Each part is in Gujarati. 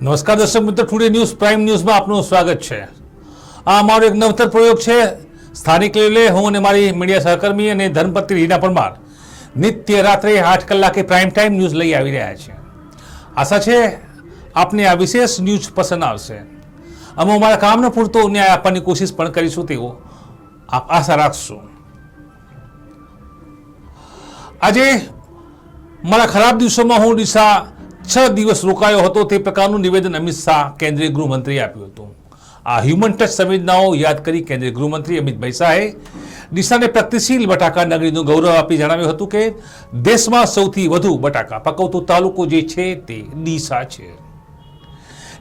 નમસ્કાર દર્શક મિત્રો ટુડે ન્યૂઝ પ્રાઇમ ન્યૂઝમાં આપનું સ્વાગત છે આ અમારો એક નવતર પ્રયોગ છે સ્થાનિક લેવલે હું અને મારી મીડિયા સહકર્મી અને ધર્મપત્ની રીના પરમાર નિત્ય રાત્રે આઠ કલાકે પ્રાઇમ ટાઈમ ન્યૂઝ લઈ આવી રહ્યા છે આશા છે આપને આ વિશેષ ન્યૂઝ પસંદ આવશે. અમે અમારા કામને પૂરતો ન્યાય આપવાની કોશિશ પણ કરીશું તેવો આપ આશા રાખશું. આજે મારા ખરાબ દિવસોમાં હું ડીસા છ દિવસ રોકાયો હતો તે પ્રકારનું નિવેદન અમિત શાહ કેન્દ્રીય ગૃહમંત્રીએ આપ્યું હતું. આ હ્યુમન ટચ સંવેદનાઓ યાદ કરી કેન્દ્રીય ગૃહમંત્રી અમિતભાઈ શાહે ડીસાને પ્રગતિશીલ બટાકા નગરીનું ગૌરવ આપી જણાવ્યું હતું કે દેશમાં સૌથી વધુ બટાકા પકવતો તાલુકો જે છે તે ડીસા છે.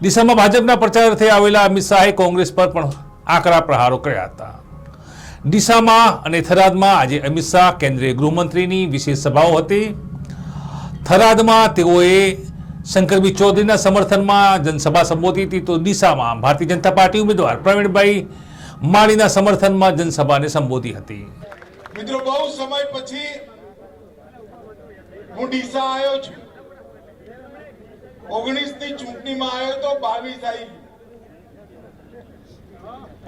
ડીસામાં ભાજપના પ્રચાર અર્થે આવેલા અમિત શાહે કોંગ્રેસ પર પણ આકરા પ્રહારો કર્યા હતા. ડીસામાં અને થરાદમાં આજે અમિત શાહ કેન્દ્રીય ગૃહમંત્રીની વિશેષ સભાઓ હતી. થરાદમાં તેઓએ શંકરબી ચૌધરીના સમર્થનમાં જનસભા સંબોધી હતી તો ડીસામાં ભારતીય જનતા પાર્ટી ઉમેદવાર પ્રવીણભાઈ માળીના સમર્થનમાં જનસભાને સંબોધી હતી. મિત્રો, બહુ સમય પછી હું ડીસા આવ્યો છું. ઓગણીસની ચૂંટણીમાં આવ્યો તો બાવીસ આવી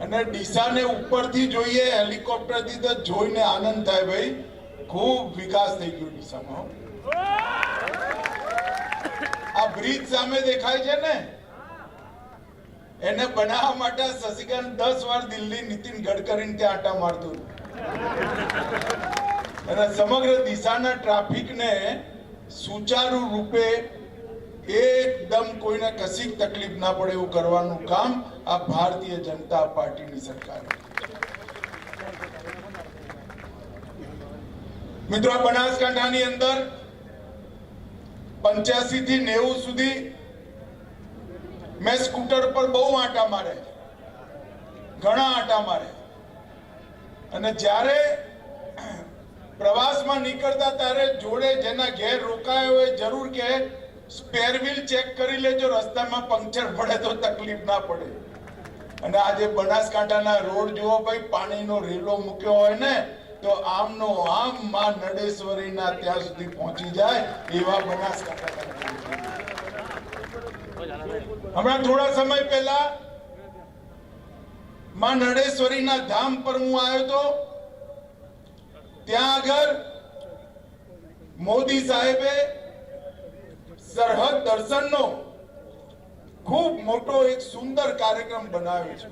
અને ડીસાને ઉપરથી જોઈએ હેલિકોપ્ટરથી તો જોઈને આનંદ થાય ભાઈ. ખૂબ વિકાસ થઈ ગયો ડીસામાં આ બ્રિજ સામે દેખાય છે ને? એને બનાવવા માટે શશિકાંત દસ વાર દિલ્હી નીતિન ગડકરીને ત્યાં આટા મારતું અને સમગ્ર દિશાના ટ્રાફિકને સુચારુ રૂપે એકદમ કોઈને કશી તકલીફ ના પડે એવું કરવાનું કામ આ ભારતીય જનતા પાર્ટીની સરકાર. મિત્રો બનાસકાંઠાની અંદર પંચ્યાસી થી નેવું સુધી મેં સ્કૂટર પર બહુ આટા મારે ઘણા આટા મારે અને જ્યારે પ્રવાસમાં નીકળતા ત્યારે જોડે જેના ઘેર રોકાયો હોય જરૂર કે સ્પેર વ્હીલ ચેક કરી લેજો, રસ્તામાં પંક્ચર પડે તો તકલીફ ના પડે. અને આજે બનાસકાંઠાના રોડ જુઓ ભાઈ, પાણીનો રેલો મૂક્યો હોય ને, તો આમનો આમ માં નડેશ્વરીના ત્યાં સુધી પહોંચી જાય એવા બનાસકાંઠા હમણાં થોડા સમય પહેલા માં નડેશ્વરીના ધામ પર હું આવ્યો તો ત્યાં આગળ મોદી સાહેબે સરહદ દર્શનનો ખૂબ મોટો એક સુંદર કાર્યક્રમ બનાવ્યો છે.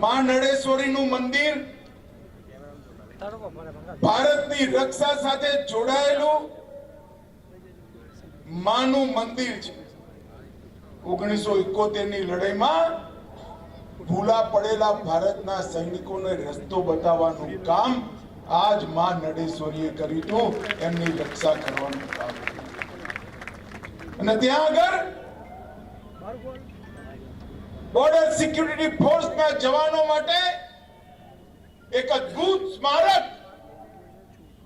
માં નડેશ્વરીનું મંદિર ભારતની રક્ષા સાથે જોડાયેલું માનું મંદિર છે. ઓગણીસો એકોતેરની લડાઈમાં ભૂલા પડેલા ભારતના સૈનિકોને રસ્તો બતાવવાનું કામ આજમાં નડેશ્વરીએ કર્યું હતું. એમની રક્ષા કરવાનું કામ. અને ત્યાં આગળ બોર્ડર સિક્યુરિટી ફોર્સના જવાનો માટે એક અદ્ભુત સ્મારક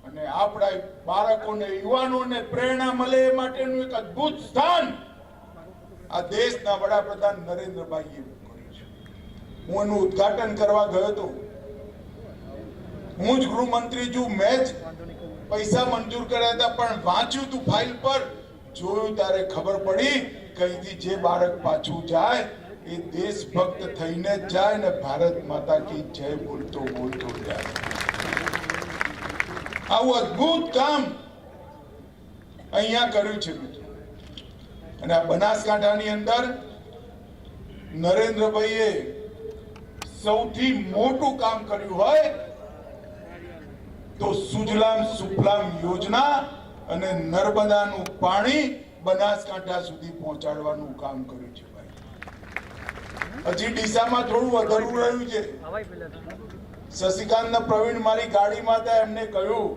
અને આપણા બાળકોને, યુવાનોને પ્રેરણા મળે એ માટેનું એક અદ્ભુત સ્થાન આ દેશના વડાપ્રધાન નરેન્દ્રભાઈએ હું એનું ઉદઘાટન કરવા ગયો હતો. હું જ ગૃહમંત્રી છું, મેં જ પૈસા મંજૂર કર્યા હતા, પણ વાંચ્યું તું ફાઇલ પર? જોયું ત્યારે ખબર પડી? કઈથી જે બાળક પાછું જાય, એ દેશભક્ત થઈને જ જાય ને ભારત માતા કી જય બોલતો બોલતો જાય. આવું અદ્ભુત કામ અહીંયા કર્યું છે. અને આ બનાસકાંઠાની અંદર નરેન્દ્રભાઈએ સૌથી મોટું કામ કર્યું હોય તો સુજલામ સુફલામ યોજના અને નર્મદાનું પાણી બનાસકાંઠા સુધી પહોંચાડવાનું કામ કર્યું છે ભાઈ. હજી ડીસામાં થોડું વધારું રહ્યું છે. શશિકાંત પ્રવીણ મારી ગાડીમાં હતા એમને કહ્યું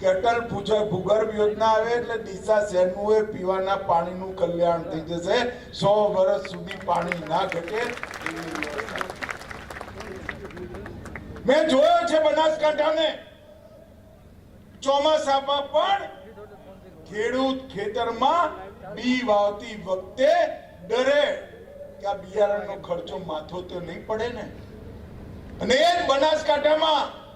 કે અટલ ભૂજ- ભૂગર્ભ યોજના આવે એટલે ડીસા શહેરનું એ પીવાના પાણીનું કલ્યાણ થઈ જશે. સો વર્ષ સુધી પાણી ના ઘટે મેં જોયો છે બનાસકાંઠાને. ચોમાસામાં પણ ખેડૂત ખેતરમાં બી વાવતી વખતે ડરે કે આ બિયારણનો ખર્ચો માથો તો નહીં પડે ને. અને એ જ બનાસકાંઠામાં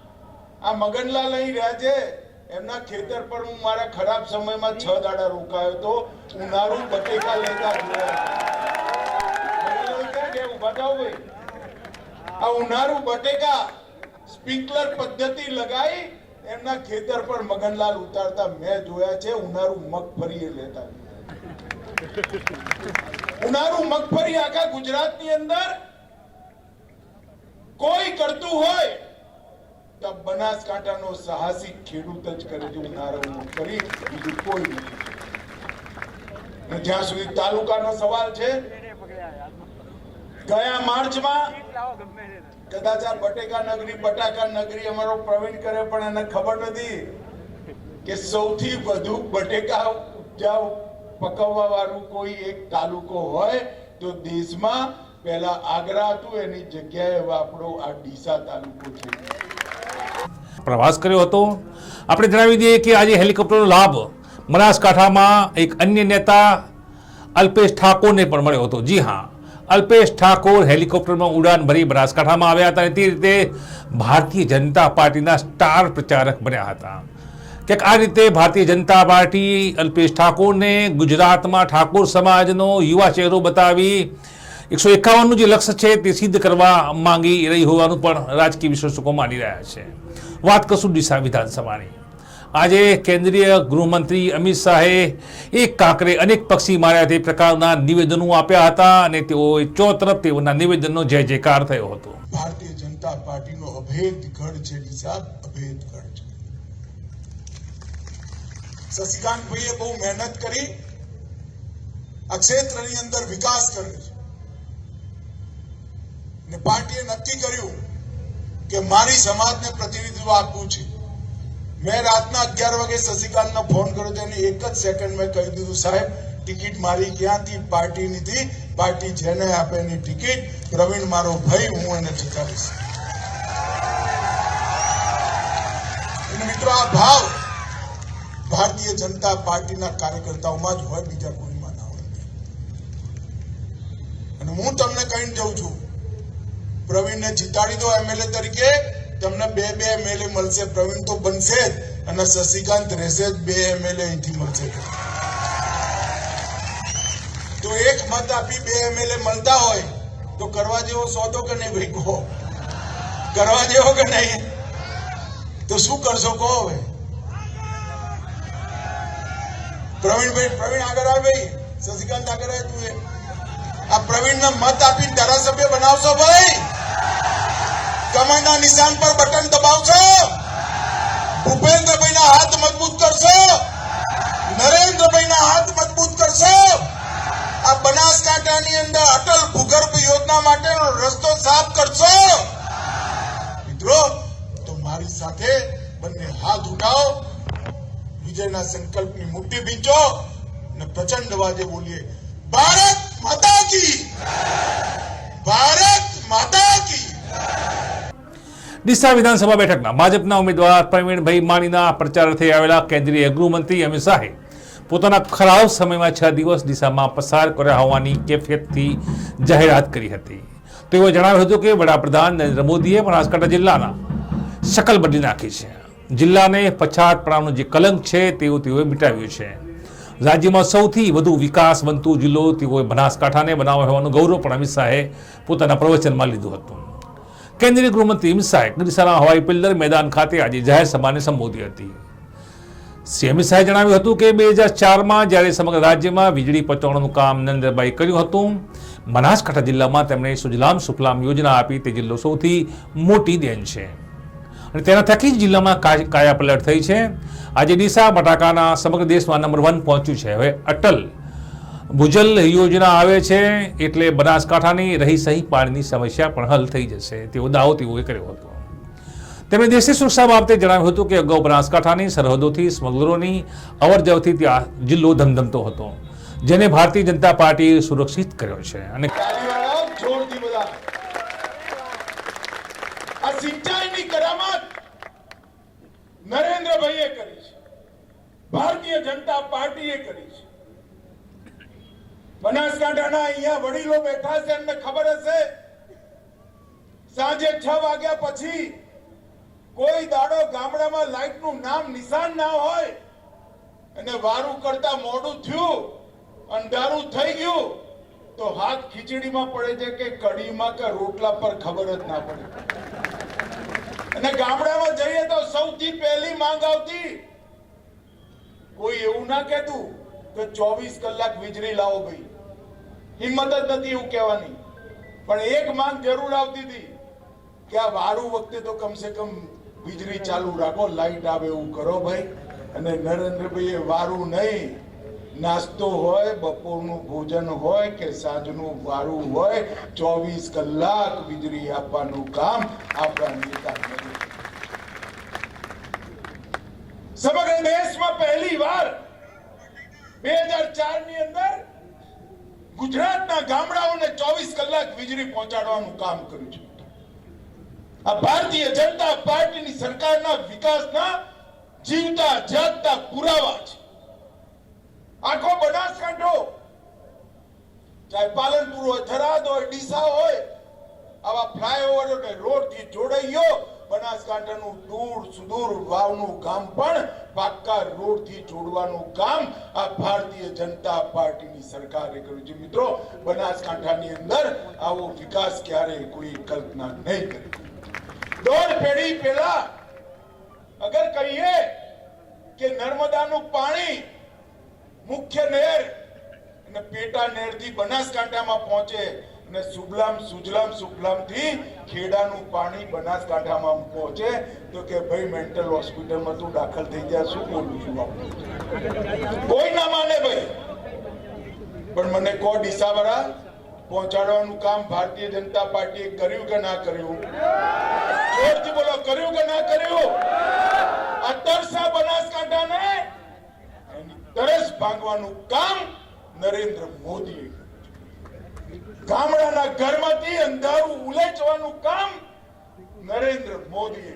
આ મગનલાલ અહીં રહ્યા છે. એમના ખેતર પર હું મારા ખરાબ સમયમાં છ દાડા રોકાયો તો ઉનાળુ બટેકા લેતા જોયા. આ ઉનાળુ બટેકા સ્પ્રિંકલર પદ્ધતિ લગાઈ એમના ખેતર પર મગનલાલ ઉતારતા મેં જોયા છે ઉનાળુ મગફળી લેતા ઉનાળુ મગફળી આખા ગુજરાતની અંદર કોઈ કરતું હોય તો બનાસકાંઠાનો સાહસિક ખેડૂત જ કરે છે ઉનાળો કરી, બીજું કોઈ નથી જ્યાં સુધી તાલુકાનો સવાલ છે, ગયા માર્ચમાં કદાચ આ બટેકા નગરી, બટાકા નગરી અમારો પ્રવીણ કરે, પણ એને ખબર નથી કે સૌથી વધુ બટેકા ઉપજાવ પકવવા વાળું કોઈ એક તાલુકો હોય, તો દેશમાં પહેલા આગ્રા હતું, એની જગ્યાએ આપણો આ ડીસા તાલુકો છે. પ્રવાસ કર્યો હતો. આપણે જણાવી દઈએ કે આજે હેલિકોપ્ટરનો લાભ બનાસકાંઠામાં એક અન્ય નેતા અલ્પેશ ઠાકોરને પણ મળ્યો હતો. જી હા, અલ્પેશ ઠાકોર હેલિકોપ્ટરમાં ઉડાન ભરી બનાસકાંઠામાં આવ્યા હતા અને તે રીતે ભારતીય જનતા પાર્ટીના સ્ટાર પ્રચારક બન્યા હતા. ક્યાંક આ રીતે ભારતીય જનતા પાર્ટી અલ્પેશ ઠાકોરને ગુજરાતમાં ઠાકોર સમાજનો યુવા ચહેરો બતાવી એકસો એકાવનનું જે લક્ષ્ય છે તે સિદ્ધ કરવા માંગી રહી હોવાનું પણ રાજકીય વિશ્લેષકો માની રહ્યા છે. વાત કરશું ડીસા વિધાનસભાની. આજે કેન્દ્રીય ગૃહમંત્રી અમિત શાહે એક કાંકરે અનેક પક્ષી માર્યા તે પ્રકારના નિવેદનો આપ્યા હતા અને તેઓએ ચોતરફ તેઓના નિવેદનનો જય જયકાર થયો હતો. ભારતીય જનતા પાર્ટીનો અભેદ ગઢ છે અભેદ ગઢ છે. શશિકાંતભાઈએ બહુ મહેનત કરી, આ ક્ષેત્રની અંદર વિકાસ કર્યો છે. ને પાર્ટીએ નક્કી કર્યું કે મારી સમાજને પ્રતિનિધિત્વ આપવું છે. મેં રાતના અગિયાર વાગે શશિકાંતનો ફોન કર્યો તો એને એક જ સેકન્ડ મેં કહી દીધું, સાહેબ, ટિકિટ મારી ક્યાંથી? પાર્ટીની હતી પાર્ટી જેને આપે એની ટિકિટ. પ્રવીણ, મારો ભાઈ, હું એને જીતાડીશ. મિત્રો, આ ભાવ ભારતીય જનતા પાર્ટીના કાર્યકર્તાઓમાં જ હોય, બીજા કોઈમાં ના હોય. અને હું તમને કહીને જઉં છું પ્રવીણને જીતાડી દો એમએલએ તરીકે, તમને બે બે એમએલએ મળશે. પ્રવીણ તો બનશે જ અને શશિકાંત રહેશે જ બે એમએલએ અહીંથી મળશે. તો એક મત આપી બે એમએલએ મળતા હોય, તો કરવા જેવો સોદો કે નહીં ભાઈ? કરવા જેવો કે નહીં? તો શું કરશો? કહો હવે. પ્રવીણભાઈ પ્રવીણ આગળ આવે ભાઈ. શશિકાંત આગળ આવે તું આ પ્રવીણને મત આપીને ધારાસભ્ય બનાવશો ભાઈ? કમળના નિશાન પર બટન દબાવશો. ભૂપેન્દ્રભાઈના હાથ મજબૂત કરશો. નરેન્દ્રભાઈના હાથ મજબૂત કરશો. આ બનાસકાંઠાની અંદર અટલ ભૂગર્ભ યોજના માટેનો રસ્તો સાફ કરશો. મિત્રો, તો મારી સાથે બંને હાથ ઉઠાવો. વિજયના સંકલ્પની મુઠ્ઠી ભીંચો અને પ્રચંડ વાજે બોલીએ, ભારત માતા કી! ભારત ડીસા વિધાનસભા બેઠકના ભાજપના ઉમેદવાર પ્રવીણભાઈ માણીના પ્રચારાર્થે આવેલા કેન્દ્રીય ગૃહમંત્રી અમિત શાહે પોતાના ખરાબ સમયમાં છ દિવસ ડીસામાં પસાર કર્યા હોવાની કેફિયતથી જાહેરાત કરી હતી. તેઓએ જણાવ્યું હતું કે વડાપ્રધાન નરેન્દ્ર મોદીએ બનાસકાંઠા જિલ્લાના શકલ બદલી નાખી છે. જિલ્લાને પછાતપણાનું જે કલંક છે તેવું તેઓએ મિટાવ્યું છે. રાજ્યમાં સૌથી વધુ વિકાસ બનતું જિલ્લો તેઓએ બનાસકાંઠાને બનાવ્યો હોવાનું ગૌરવ પણ અમિત શાહે પોતાના પ્રવચનમાં લીધું હતું. કેન્દ્રીય ગૃહમંત્રી અમિત શાહે ડીસાના હવાઈ પિલ્લર મેદાન ખાતે આજે જાહેર સભાને સંબોધી હતી. શ્રી અમિત શાહે જણાવ્યું હતું કે બે હજાર ચારમાં જ્યારે સમગ્ર રાજ્યમાં વીજળી પહોંચાડવાનું કામ નરેન્દ્રભાઈ કર્યું હતું, બનાસકાંઠા જિલ્લામાં તેમણે સુજલામ સુફલામ યોજના આપી તે જિલ્લો સૌથી મોટી દેન છે. અને તેના થકી જ જિલ્લામાં કાયાપલટ થઈ છે. આજે ડીસા બટાકાના સમગ્ર દેશમાં નંબર વન પહોંચ્યું છે. હવે અટલ ભૂજલ યોજના આવે છે એટલે બનાસકાંઠાની રહી સહી પાણીની સમસ્યા પણ હલ થઈ જશે. તેવો દાવો તેઓએ કર્યો હતો. તેમણે દેશી સુરક્ષા બાબતે જણાવ્યું હતું કે અગાઉ બનાસકાંઠાની સરહદોથી સ્મગલરોની અવર જવરથી ત્યાં જિલ્લો ધમધમતો હતો, જેને ભારતીય જનતા પાર્ટીએ સુરક્ષિત કર્યો છે. અને ભારતીય જનતા પાર્ટીએ કરી છે. બનાસકાંઠાના અહીંયા વડીલો બેઠા છે, એમને ખબર હશે. સાંજે છ વાગ્યા પછી કોઈ દાડો ગામડામાં લાઈટનું નામ નિશાન ના હોય. અને વારું કરતા મોડું થયું, અંધારું થઈ ગયું, તો હાથ ખીચડીમાં પડે છે કે કઢીમાં કે રોટલા પર ખબર જ ના પડે. અને ગામડામાં જઈએ તો સૌથી પહેલી માંગ આવતી, કોઈ એવું ના કહેતું કે ચોવીસ કલાક વીજળી લાવો ભાઈ. હિંમત જ નથી એવું કહેવાની. પણ એક માંગ જરૂર આવતી હતી કે આ વારું વખતે તો કમસે કમ વીજળી ચાલુ રાખો, લાઈટ આવે એવું કરો ભાઈ. અને નરેન્દ્રભાઈ એ વારું નહીં. નાસ્તો હોય, બપોરનું ભોજન હોય કે સાંજનું વારું હોય, ચોવીસ કલાક વીજળી આપવાનું કામ આપણા નેતા સમગ્ર દેશમાં પહેલી વાર બે હજાર ચારની અંદર ગુજરાતના ગામડાઓને ચોવીસ કલાક વીજળી પહોંચાડવાનું કામ કર્યું છે. આ ભારતીય જનતા પાર્ટીની સરકારના વિકાસના જીવતા જાગતા પુરાવા છે. આખો બનાસકાંઠો, ચાહે પાલનપુર હોય, થરાદ હોય, ડીસા હોય, આવા ફ્લાયઓવર અને રોડથી જોડાઈ ગયો. બનાસકાંઠાનું દૂર સુદૂર વાવનું ગામ પણ પાક્કા રોડથી જોડવાનું કામ આ ભારતીય જનતા પાર્ટીની સરકારે કર્યું છે. મિત્રો, બનાસકાંઠાની અંદર આવો વિકાસ ક્યારેય કોઈ કલ્પના નહીં કરી. દોઢ પેઢી પહેલા અગર કહીએ કે નર્મદાનું પાણી મુખ્ય નહેર અને પેટા નહેરથી બનાસકાંઠામાં પહોંચે અને સુબલામ સુજલામ સુફલામથી ખેડાનું પાણી બનાસકાંઠામાં પહોંચે તો કે ભાઈ મેન્ટલ હોસ્પિટલમાં તું દાખલ થઈ જાય શું બોલું છું કોઈ ના માને ભાઈ. પણ મને કો ડીસાવાળા, પહોંચાડવાનું કામ ભારતીય જનતા પાર્ટીએ કર્યું કે ના કર્યું? જોરથી બોલો, કર્યું કે ના કર્યું? આ તરસા બનાસકાંઠાને તરસ ભાંગવાનું કામ નરેન્દ્ર મોદીએ. ગામડાના ઘરમાંથી અંધારું ઉલેચવાનું કામ નરેન્દ્ર મોદીએ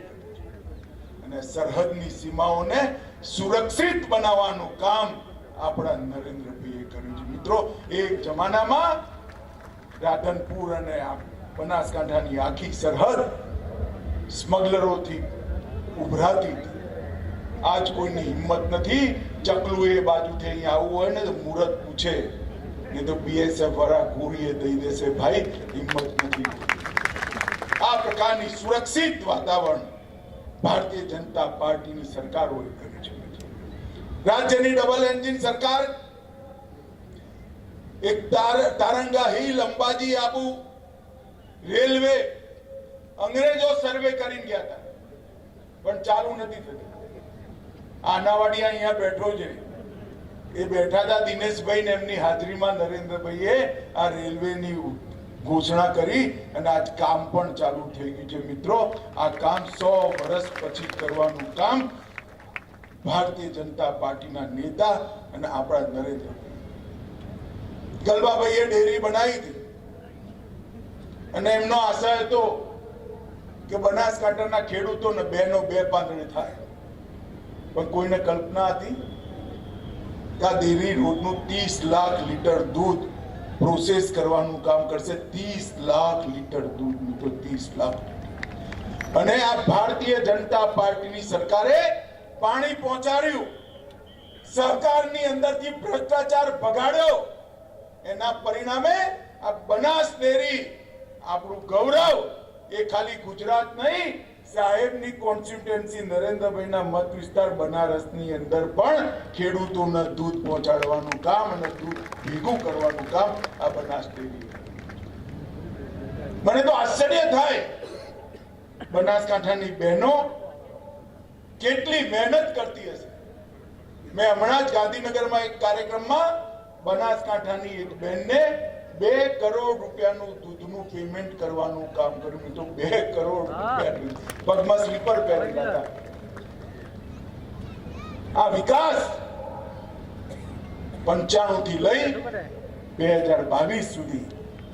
અને સરહદની સીમાઓને સુરક્ષિત બનાવવાનું કામ આપણા નરેન્દ્રભાઈએ કર્યું છે. મિત્રો, એક જમાનામાં રાધનપુર અને બનાસકાંઠાની આખી સરહદ સ્મગલરોથી ઉભરાતી આજ કોઈની હિંમત નથી. ચકલું એ બાજુથી અહીંયા આવવું હોય ને તો મુહૂર્ત પૂછે. ને તો બીએસએફ વાળા ગોળીએ દઈ દેશે. ભાઈ, હિંમત નથી. આ પ્રકારની સુરક્ષિત વાતાવરણ ભારતીય જનતા પાર્ટીની સરકારોએ કરી છે. રાજ્યની ડબલ એન્જિન સરકાર, એક તાર, તારંગા હિલ અંબાજી આબુ, રેલવે, અંગ્રેજો સર્વે કરીને ગયા હતા. પણ ચાલુ નથી થતી. આનાવાડી અહીંયા બેઠો છે. એ બેઠા હતા દિનેશભાઈ ને એમની હાજરીમાં નરેન્દ્રભાઈએ આ રેલવેની ઘોષણા કરી અને આજ કામ પણ ચાલુ થઈ ગયું છે. મિત્રો, આ કામ સો વર્ષ પછી કરવાનું કામ ભારતીય જનતા પાર્ટીના નેતા અને આપણા નરેન્દ્રભાઈ ગલબાભાઈએ ડેરી બનાવી હતી અને એમનો આશય હતો કે બનાસકાંઠાના ખેડૂતોને બેનો બે પાંદડે થાય. પણ કોઈને કલ્પના હતી? કે ડેરી રોજનું ત્રીસ લાખ લીટર દૂધ પ્રોસેસ કરવાનું કામ કરશે. ત્રીસ લાખ લીટર દૂધ મિત્રો, ત્રીસ લાખ. અને આ ભારતીય જનતા પાર્ટીની સરકારે પાણી પહોંચાડ્યું. સરકારની અંદરથી ભ્રષ્ટાચાર ભગાડ્યો. એના પરિણામે આ બનાસ ડેરી આપણું ગૌરવ એ ખાલી ગુજરાત નહીં સાહેબની કોન્સ્ટિટ્યુન્સી નરેન્દ્રભાઈના મત વિસ્તાર બનારસની અંદર પણ ખેડૂતોને દૂધ પહોંચાડવાનું કામ અને દૂધ ભેગું કરવાનું કામ આ બનાસ ડેરી મને તો આશ્ચર્ય થાય, બનાસકાંઠાની બહેનો કેટલી મહેનત કરતી હશે. મેં હમણાં જ ગાંધીનગરમાં એક કાર્યક્રમમાં બનાસકાંઠાની એક બહેનને બે કરોડ રૂપિયાનું દૂધનું પેમેન્ટ કરવાનું કામ કર્યું. તો બે કરોડ રૂપિયાનું પગમાં સ્લીપર પહેરેલા હતા આ વિકાસ પંચાણું થી લઈ બે હજાર બાવીસ સુધી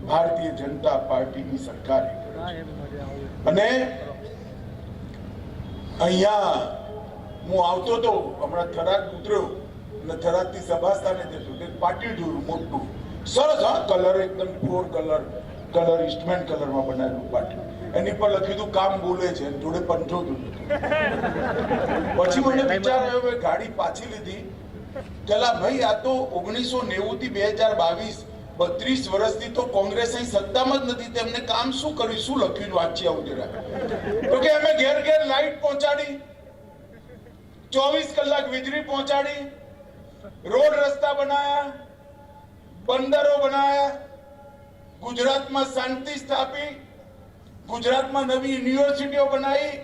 ભારતીય જનતા પાર્ટીની સરકારે અને અહીંયા હું આવતો તો હમણાં થરાદ ઉતર્યો. અને થરાદથી સભાસ્થાને જતો. તે પાટિયું જોયું મોટું. સરસ હા કલર એકદમ પ્યોર કલર કલર ઇન્સ્ટ્રુમેન્ટ કલરમાં બનાવેલું પાટિયું એની પર લખ્યું હતું કામ બોલે છે. જોડે પંચો પછી મને વિચાર આવ્યો મેં ગાડી પાછી લીધી. ચલા ભાઈ આ તો ઓગણીસો નેવું થી બે હજાર બાવીસ બત્રીસ વર્ષથી તો કોંગ્રેસ અહીં સત્તામાં જ નથી. તેમને કામ શું કર્યું? શું લખ્યું વાંચી આવું જરા તો કે અમે ઘેર ઘેર લાઈટ પહોંચાડી ચોવીસ કલાક વીજળી પહોંચાડી રોડ રસ્તા બનાયા બંદરો બનાવ્યા ગુજરાતમાં શાંતિ સ્થાપી. ગુજરાતમાં નવી યુનિવર્સિટીઓ બનાવી.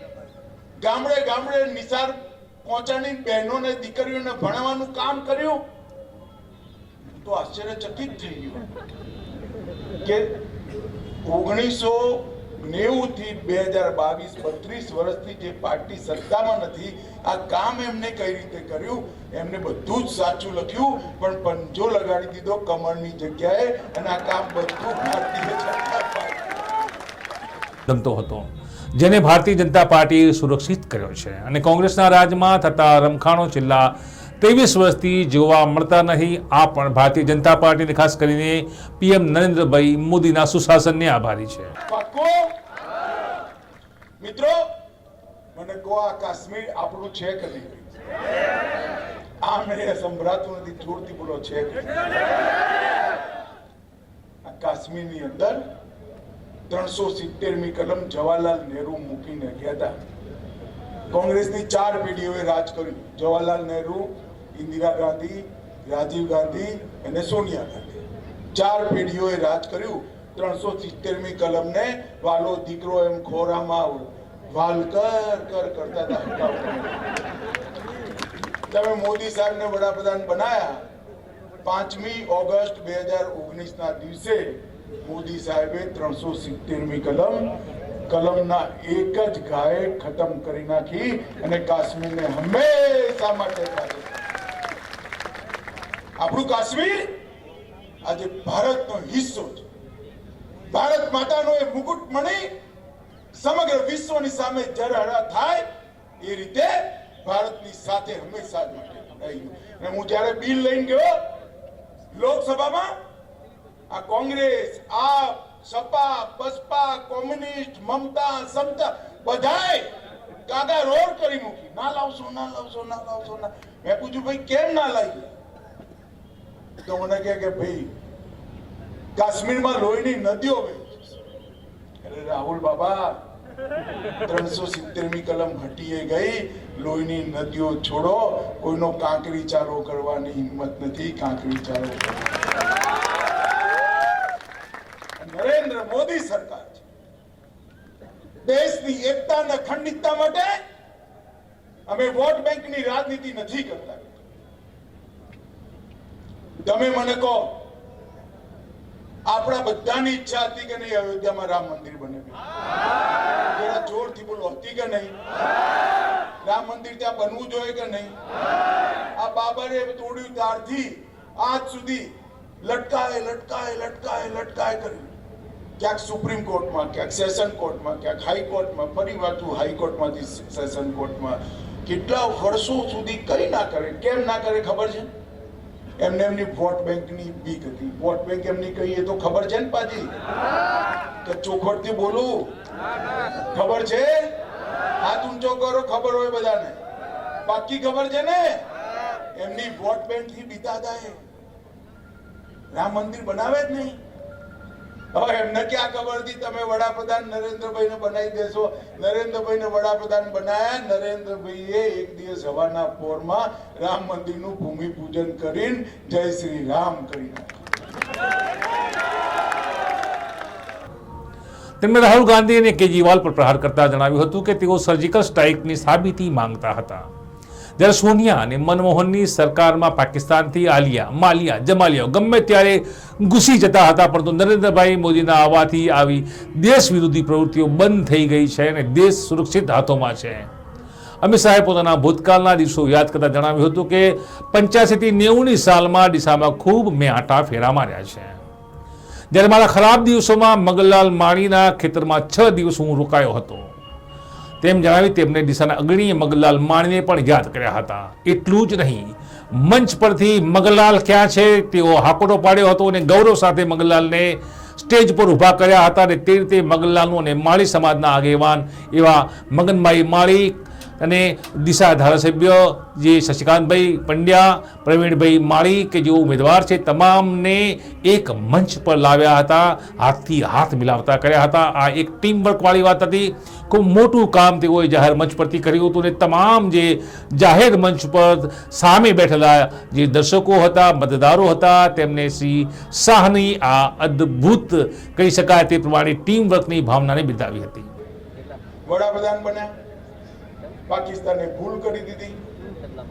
ગામડે ગામડે નિસાર પહોંચાડી બહેનોને, દીકરીઓને ભણાવવાનું કામ કર્યું. તો આશ્ચર્યચકિત થઈ ગયું. કે ઓગણીસો નેવું થી બે હજાર બાવીસ બત્રીસ વર્ષથી જે પાર્ટી સત્તામાં નથી, આ કામ એમને કઈ રીતે કર્યું? એમને બધું જ સાચું લખ્યું, પણ પંજો લગાડી દીધો કમળની જગ્યાએ અને આ કામ બધું ભારતીય જનતા પાર્ટી. ગમતો હતો. જેને ભારતીય જનતા પાર્ટીએ સુરક્ષિત કર્યો છે. અને કોંગ્રેસના રાજમાં થતા રમખાણો છેલ્લા ત્રેવીસ વર્ષથી જોવા મળતા નહીં. આ પણ ભારતીય જનતા પાર્ટીને ખાસ કરીને પીએમ નરેન્દ્રભાઈ મોદીના સુશાસનને આભારી છે. મિત્રો, મને કહો આ કાશ્મીર આપણું છે કદી આ મેં સંભળાતું નથી જોરથી બોલો છે? આ કાશ્મીરની અંદર ત્રણસો સિત્તેરમી કલમ જવાહરલાલ નહેરુ મૂકીને ગયા હતા. કોંગ્રેસની ચાર પેઢીઓએ રાજ કર્યું. જવાહરલાલ નહેરુ ઇન્દિરા ગાંધી, રાજીવ ગાંધી અને સોનિયા ગાંધી ચાર પેઢીઓએ રાજ કર્યું ત્રણસો સિત્તેરમી કલમને વાલો દીકરો એમ ખોરામાં વાલ કર કર કરતા હતા તમે મોદી સાહેબને વડાપ્રધાન બનાયા, પાંચમી ઓગસ્ટ બે હજાર ઓગણીસ ના દિવસે મોદી સાહેબે ત્રણસો સિત્તેરમી કલમ, કલમના એક જ ગાયે ખતમ કરી નાખી અને કાશ્મીરને હંમેશા માટે. આપણું કાશ્મીર આજે ભારતનો હિસ્સો છે. ભારત માતાનો એ મુકુટ મણી સમગ્ર વિશ્વની સામે જરહરા થાય એ રીતે ભારતની સાથે હંમેશા જ માટે અને હું જ્યારે બિલ લઈને ગયો, લોકસભામાં, આ કોંગ્રેસ, આપ, સપા, બસપા, કોમ્યુનિસ્ટ, મમતા, સમતા બધાય કાગા રોડ કરી મૂકી. ના લાવશો ના લાવશો ના લાવશો, ના. મેં પૂછ્યું, ભાઈ, કેમ ના લાવી તો મને કહે કે ભાઈ, કાશ્મીરમાં લોહીની નદીઓ અરે રાહુલ બાબા ત્રણસો સિત્તેરમી કલમ હટીએ ગઈ, લોહીની નદીઓ છોડો, કોઈનો કાંકરી ચારો કરવાની હિંમત નથી, કાંકરી ચારો નરેન્દ્ર મોદી સરકાર છે. દેશની એકતા અને અખંડિતતા માટે અમે વોટ બેંકની રાજનીતિ નથી કરતા. તમે મને કહો, આપણા બધાની ઈચ્છા હતી કે નહીં અયોધ્યામાં રામ મંદિર બને? જરા જોરથી બોલો, હતી કે નહીં? રામ મંદિર ત્યાં બનવું જોઈએ કે નહીં? આ બાબરે તોડ્યું ત્યારથી, આજ સુધી લટકાય લટકાય લટકાય લટકાય કર્યું. ક્યાંક સુપ્રીમ કોર્ટમાં, ક્યાંક સેશન કોર્ટમાં, ક્યાંક હાઈકોર્ટમાં, ફરી વાતું હાઈકોર્ટમાંથી, સેશન કોર્ટમાં. કેટલા વર્ષો સુધી કઈ ના કરે, કેમ ના કરે ખબર છે? એમને એમની વોટ બેંકની બીક હતી. વોટ બેંક એમની કહીએ તો ખબર છે ને પાછી? તો ચોખવટથી બોલું. ખબર છે? હાથ ઊંચો કરો, ખબર હોય બધાને. પાકી ખબર છે ને? એમની વોટ બેંકથી બીતા થાય. રામ મંદિર બનાવે જ નહીં. હવે એમને ક્યાં ખબર હતી? તમે વડાપ્રધાન નરેન્દ્રભાઈને બનાવી દેશો. નરેન્દ્રભાઈને વડાપ્રધાન બનાયા. નરેન્દ્રભાઈએ એક દિવસ હવાના પોરમાં રામ મંદિરનું ભૂમિ પૂજન કરીને જય શ્રી રામ કરી તેમણે રાહુલ ગાંધી અને કેજરીવાલ પર પ્રહાર કરતા જણાવ્યું હતું કે તેઓ સર્જિકલ સ્ટ્રાઇકની સાબિતી માંગતા હતા. જ્યારે સોનિયા અને મનમોહનની સરકારમાં પાકિસ્તાનથી આલિયા, માલિયા, જમાલિયા ગમે ત્યારે ઘૂસી જતા હતા, પરંતુ નરેન્દ્રભાઈ મોદીના આવવાથી આવી દેશ વિરોધી પ્રવૃત્તિઓ બંધ થઈ ગઈ છે અને દેશ સુરક્ષિત હાથોમાં છે. અમિત શાહે પોતાના ભૂતકાળના દિવસો યાદ કરતા જણાવ્યું હતું કે, પંચ્યાસીથી નેવુંની સાલમાં ડીસામાં ખૂબ મેં આટા ફેરા માર્યા છે. જ્યારે મારા ખરાબ દિવસોમાં મગનલાલ માણીના ખેતરમાં છ દિવસ હું રોકાયો હતો. તેમ જણાવી તેમને ડીસાના અગ્રણી મગલાલ માણીને પણ યાદ કર્યા હતા. એટલું જ નહીં, મંચ પરથી મગલાલ ક્યાં છે તેઓ હાકોટો પાડ્યો હતો અને ગૌરવ સાથે મગલાલને સ્ટેજ પર ઊભા કર્યા હતા અને તે રીતે મગલાલનું અને માળી સમાજના આગેવાન એવા મગનભાઈ માળી અને દિશા ધારાસભ્ય જે શશિકાંતભાઈ પંડ્યા, પ્રવીણભાઈ માળી કે જેઓ ઉમેદવાર છે, તમામને એક મંચ પર લાવ્યા હતા, હાથથી હાથ મિલાવતા કર્યા હતા. આ એક ટીમ વર્કવાળી વાત હતી. ખૂબ મોટું કામ તેઓએ જાહેર મંચ પરથી કર્યું હતું અને તમામ જે જાહેર મંચ પર સામે બેઠેલા જે દર્શકો હતા, મતદારો હતા, તેમને શ્રી શાહની આ અદ્ભુત કહી શકાય તે પ્રમાણે ટીમ વર્કની ભાવનાને બિરદાવી હતી. વડાપ્રધાન બન્યા. પાકિસ્તાને ભૂલ કરી દીધી.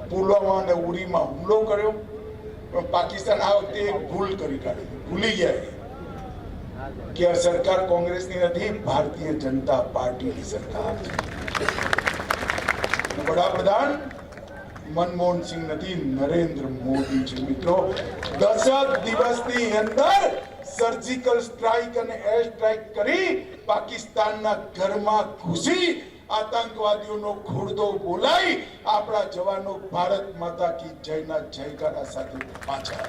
પુલવામા અને ઉરીમાં હુમલો કર્યો. પણ પાકિસ્તાન આ વખતે ભૂલ કરી કાઢી. ભૂલી ગયા. કે આ સરકાર કોંગ્રેસની નથી, ભારતીય જનતા પાર્ટીની સરકાર. વડાપ્રધાન મનમોહન સિંહ નથી, નરેન્દ્ર મોદી છે મિત્રો દસ દિવસની અંદર સર્જિકલ સ્ટ્રાઇક અને એર સ્ટ્રાઇક કરી પાકિસ્તાનના ઘરમાં ઘૂસી આતંકવાદીઓનો ખુરદો બોલાઈ આપણા જવાનો ભારત માતા કી જયના જયકારા સાથે પાછા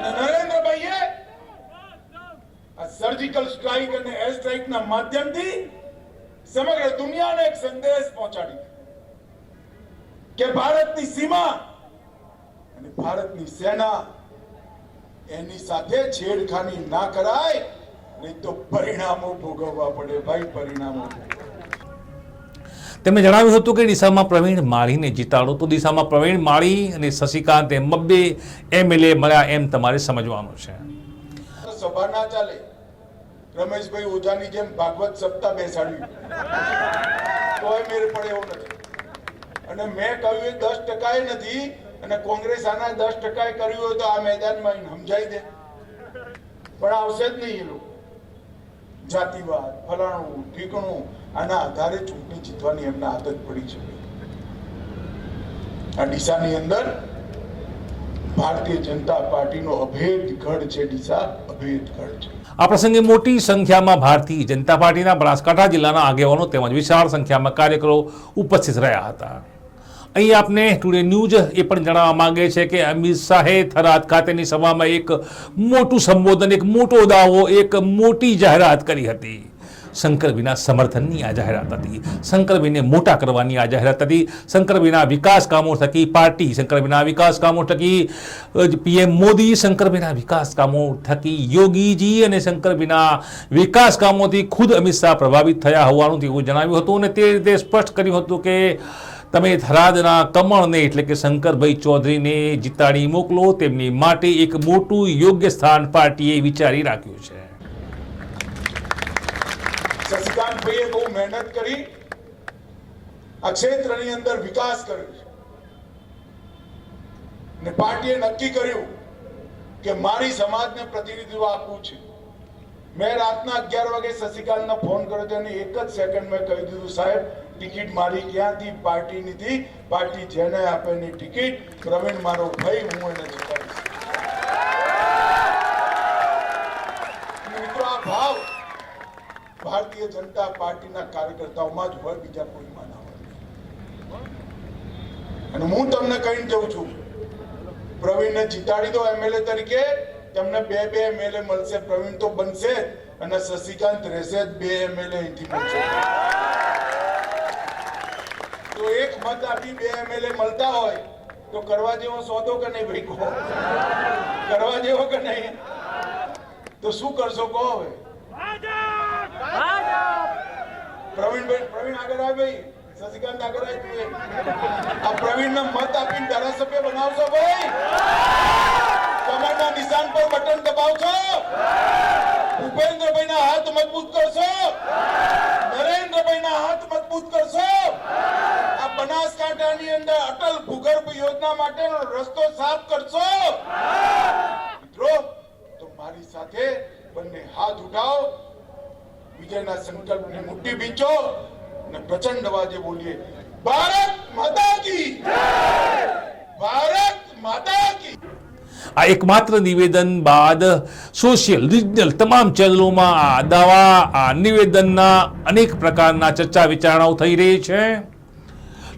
નરેન્દ્રભાઈએ આ સર્જિકલ સ્ટ્રાઇક અને એર સ્ટ્રાઇકના માધ્યમથી સમગ્ર દુનિયાને એક સંદેશ પહોંચાડી કે ભારતની સીમા અને ભારતની સેના એની સાથે છેડખાની ના કરાય નહીં તો પરિણામો ભોગવવા પડે ભાઈ પરિણામો તેમણે જણાવ્યું હતું કે ડીસામાં પ્રવીણ માળીને જીતાડો. તો ડીસામાં પ્રવીણ માળી અને શશિકાંત એમ બબ્બે એમએલએ મળ્યા એમ તમારે સમજવાનું છે. સભા ના ચાલે. રમેશભાઈ ઓઝાની જેમ ભાગવત સપ્તાહ બેસાડ્યું. તોય મેર પડે એવું નથી. અને મેં કહ્યું એ દસ ટકાએ નથી અને કોંગ્રેસ આના દસ ટકાએ કર્યું હોય તો આ મેદાનમાં સમજાઈ દે. પણ આવશે જ નહીં એ લોકો. જાતિવાદ, ફલાણું ઠીકણું આના આધારે ચૂંટણી જીતવાની એમને આદત પડી છે. આ ડીસાની અંદર ભારતીય જનતા પાર્ટીનો અભેદ ગઢ છે, ડીસા અભેદ ગઢ છે. આ પ્રસંગે મોટી સંખ્યામાં ભારતીય જનતા પાર્ટીના બનાસકાંઠા જિલ્લાના આગેવાનો તેમજ વિશાળ સંખ્યામાં કાર્યકરો ઉપસ્થિત રહ્યા હતા. અહીં આપને ટુડે ન્યૂઝ એ પણ જણાવવા માંગે છે કે અમિત શાહે થરાદ ખાતેની સભામાં એક મોટું સંબોધન, એક મોટો દાવો, એક મોટી જાહેરાત કરી હતી. શંકરભીના સમર્થનની આ જાહેરાત હતી. શંકરભીને મોટા કરવાની આ જાહેરાત હતી. શંકરભીના વિકાસ કામો થકી પાર્ટી શંકરભીના વિકાસ કામો થકી પીએમ મોદી શંકરભીના વિકાસ કામો થકી યોગીજી અને શંકરભીના વિકાસ કામોથી ખુદ અમિત શાહ પ્રભાવિત થયા હોવાનું તેવું જણાવ્યું હતું અને તે રીતે સ્પષ્ટ કર્યું હતું કે તમે થરાદના કમળને એટલે કે શંકરભાઈ ચૌધરીને જીતાડી મોકલો. તેમની માટે એક મોટું યોગ્ય સ્થાન પાર્ટીએ વિચારી રાખ્યું છે. આ ક્ષેત્રની અંદર વિકાસ કર્યો છે. ને પાર્ટીએ નક્કી કર્યું કે મારી સમાજને પ્રતિનિધિત્વ આપવું છે. મેં રાતના અગિયાર વાગે શશિકાંતને ફોન કર્યો હતો એક જ સેકન્ડ મેં કહી દીધું, સાહેબ ટિકિટ મારી ક્યાંથી પાર્ટીની હતી પાર્ટી જેને આપે ટિકિટ. પ્રવીણ મારો ભાઈ, હું એને જીતાડીશ ભારતીય જનતા પાર્ટીના કાર્યકર્તાઓમાં જ હોય, બીજા કોઈમાં ના હોય. અને હું તમને કહીને જઉં છું, પ્રવીણને જીતાડી દો એમએલએ તરીકે. તમને બે બે એમએલએ મળશે. પ્રવીણ તો બનશે અને શશિકાંત રહેશે બે એમએલએ અહીંથી મળશે મત આપી બે એમએલએ મળતા હોય, તો કરવા જેવો સોદો કે નહીં ભાઈ કહો? કરવા જેવો કે નહીં? તો શું કરશો કહો હવે? પ્રવીણભાઈ, પ્રવીણ આગળ આવે ભાઈ. શશિકાંત આગળ આવે આ પ્રવીણને મત આપીને ધારાસભ્ય બનાવશો ભાઈ? કમરના નિશાન પર બટન દબાવશો? ભૂપેન્દ્રભાઈના હાથ મજબૂત કરશો? નરેન્દ્રભાઈના હાથ મજબૂત કરશો? બનાસકાંઠાની અંદર અટલ ભૂગર્ભ યોજના માટેનો રસ્તો સાફ કરશો? મિત્રો, તો મારી સાથે બંને હાથ ઉઠાવો, વિજયના સંકલ્પને મુઠ્ઠી બીંચો અને પ્રચંડ અવાજે બોલીએ, ભારત માતા ભારત માતા કી આ એકમાત્ર નિવેદન બાદ સોશિયલ રિજનલ તમામ ચેનલોમાં આ દાવા, આ નિવેદનના અનેક પ્રકારના ચર્ચા વિચારણાઓ થઈ રહી છે.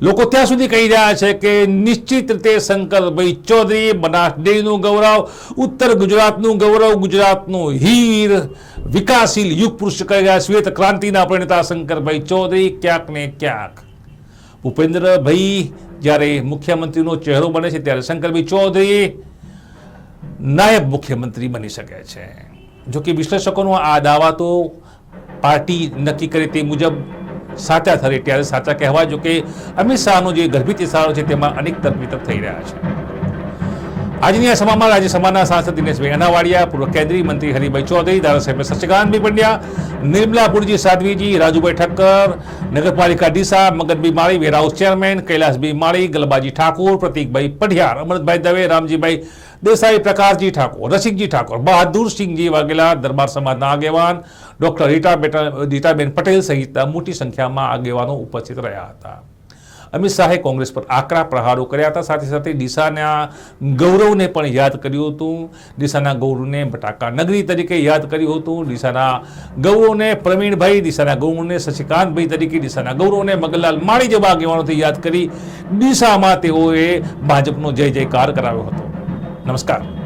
લોકો ત્યાં સુધી કહી રહ્યા છે કે નિશ્ચિત રીતે શંકરભાઈ ચૌધરી બનાસડેરીનું ગૌરવ, ઉત્તર ગુજરાતનું ગૌરવ, ગુજરાતનું હીર, વિકાસશીલ યુગ પુરુષ કહી રહ્યા શ્વેત ક્રાંતિના પ્રણેતા શંકરભાઈ ચૌધરી ક્યાંક ને ક્યાંક. ભૂપેન્દ્રભાઈ જ્યારે મુખ્યમંત્રીનો ચહેરો બને છે, ત્યારે શંકરભાઈ ચૌધરી નાયબ મુખ્યમંત્રી બની શકે છે. જો કે વિશ્લેષકોનો આ દાવા તો પાર્ટી નક્કી કરે તે મુજબ સાચા ઠરે ત્યારે સાચા કહેવાય જો કે અમિત શાહનો જે ગર્ભિત ઇશારો છે તેમાં અનેક તરફી થઈ રહ્યા છે. આજની આ સભામાં રાજ્યસભાના સાંસદ દિનેશભાઈ અનાવાડિયા પૂર્વ કેન્દ્રીય મંત્રી હરિભાઈ ચૌધરી, ધારાસભ્ય શશિકાંતભાઈ પંડ્યા નિર્મલાપુરજી સાધ્વીજી, રાજુભાઈ ઠક્કર, નગરપાલિકા ડીસા મગનભાઈ માળી, વેરહાઉસ ચેરમેન કૈલાસભાઈ માળી, ગલબાજી ઠાકોર, પ્રતિકભાઈ પઢિયાર અમૃતભાઈ દવે, રામજીભાઈ દેસાઈ, પ્રકાશજી ઠાકોર, રસિકજી ઠાકોર બહાદુરસિંહજી વાઘેલા, દરબાર સમાજના આગેવાન, ડોક્ટર રીટાબેન રીટાબેન પટેલ સહિત મોટી સંખ્યામાં આગેવાનો ઉપસ્થિત રહ્યા હતા. અમિત શાહે કોંગ્રેસ પર આકરા પ્રહારો કર્યા હતા. સાથે સાથે ડીસાના ગૌરવને પણ યાદ કર્યું હતું. ડીસાના ગૌરવને બટાકા નગરી તરીકે યાદ કર્યું હતું. ડીસાના ગૌરવને પ્રવીણભાઈ, ડીસાના ગૌરવને શશિકાંતભાઈ તરીકે, ડીસાના ગૌરવને મગનલાલ માળી જેવા આગેવાનોથી યાદ કરી ડીસામાં તેઓએ ભાજપનો જય જયકાર કરાવ્યો હતો. નમસ્કાર.